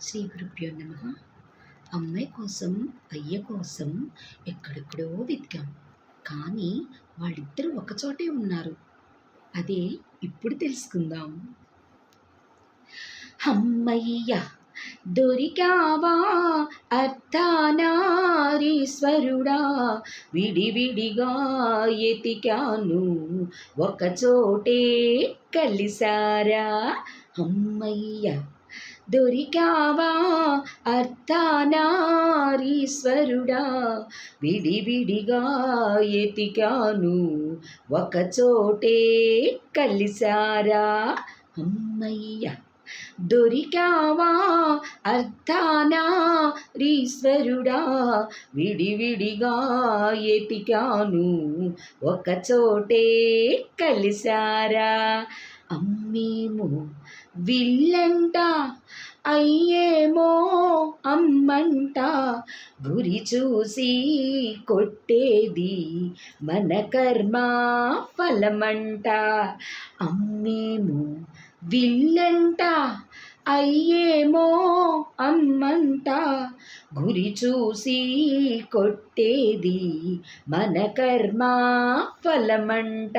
శ్రీ గురుభ్యో నమ. అమ్మాయి కోసం అయ్య కోసం ఎక్కడెక్కడో వెతికాం. కానీ వాళ్ళిద్దరూ ఒకచోటే ఉన్నారు. అదే ఇప్పుడు తెలుసుకుందాం. అమ్మయ్య దొరికావా? అర్థానారీశ్వరుడా విడివిడిగా ఎతికాను. ఒకచోటే కలిసారా అమ్మయ్య దొరికావా? అర్థానారీశ్వరుడా విడివిడిగా ఎతికాను ఒకచోటే కలిసారా అమ్మయ్య! దొరికావా? అర్థానా రీశ్వరుడా? విడివిడిగా ఎతికాను ఒకచోటే కలిసారా అమ్మేమో విల్లంట అయ్యేమో అమ్మంట. గురి చూసి కొట్టేది మన కర్మ ఫలమంట. అమ్మేమో విల్లంట అయ్యేమో అమ్మంట గురి చూసి కొట్టేది మన కర్మ ఫలమంట.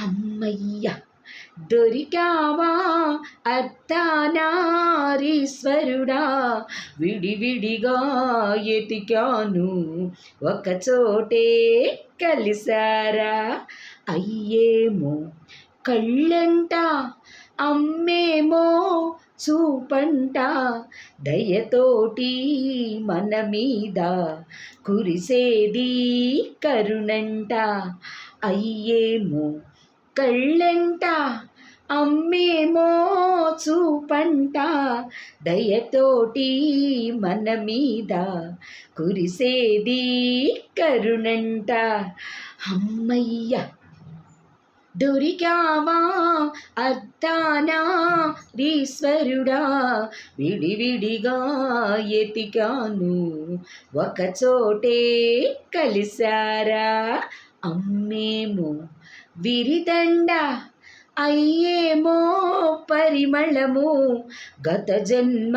అమ్మయ్య దొరికావా అత్తానారీశ్వరుడా? విడివిడిగా ఎతికాను ఒకచోటే కలిసారా అయ్యేమో కళ్ళంట అమ్మేమో చూపంట. దయతోటి మన మీద కురిసేది కరుణంట. అయ్యేమో కళ్ళంట అమ్మేమో చూపంట. దయతోటి మన మీద కురిసేది కరుణంట. అమ్మయ్య దొరికావా? అర్థానా రీశ్వరుడా విడివిడిగా ఎతికాను. ఒకచోటే కలిశారా? అమ్మేమో విరిదండ అయ్యేమో పరిమళము. గత జన్మ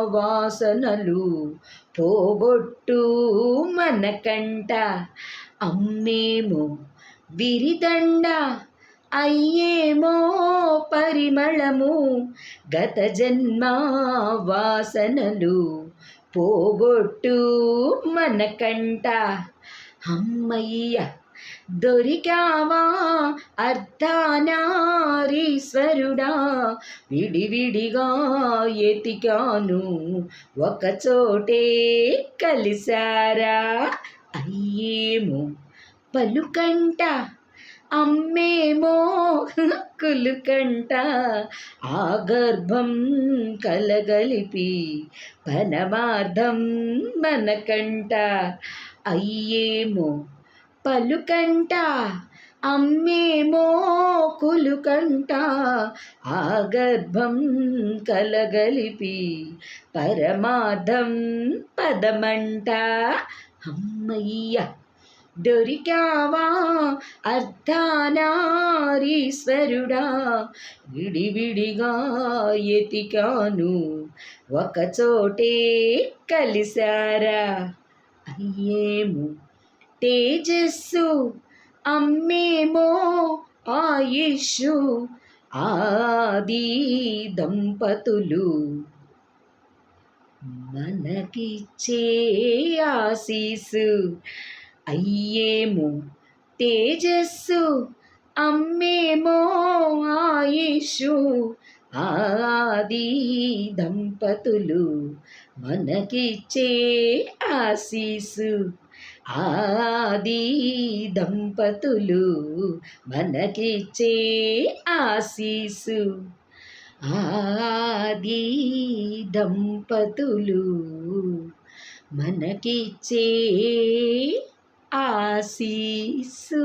వాసనలు పోగొట్టు మనకంట. అమ్మేమో విరిదండ అయ్యేమో పరిమళము గత జన్మ వాసనలు పోగొట్టు మనకంట. అమ్మయ్య దొరికావా అర్ధానారీశ్వరుడా? విడివిడిగా ఎతికాను ఒకచోటే కలిసారా అయ్యేమో పలుకంట. అమ్మేమో కులుకంట. ఆ గర్భం కలగలిపి పనమార్థం మనకంట. అయ్యేమో పలుకంట. అమ్మేమో కులుకంట. ఆ గర్భం కలగలిపి పరమార్థం పదమంట. అమ్మయ్య! దొరికావా? అర్ధానారీశ్వరుడా విడివిడిగా ఎతికాను. ఒకచోటే కలిసారా అయ్యేమో. తేజస్సు అమ్మేమో ఆయుషు ఆది దంపతులు మనకిచ్చే ఆశీసు అయ్యేమో. తేజస్సు అమ్మేమో ఆయుషు. ఆది దంపతులు మనకిచ్చే ఆశీసు. ఆది దంపతులు మనకిచ్చే ఆశీసు. ఆది దంపతులు మనకిచ్చే ఆశీసు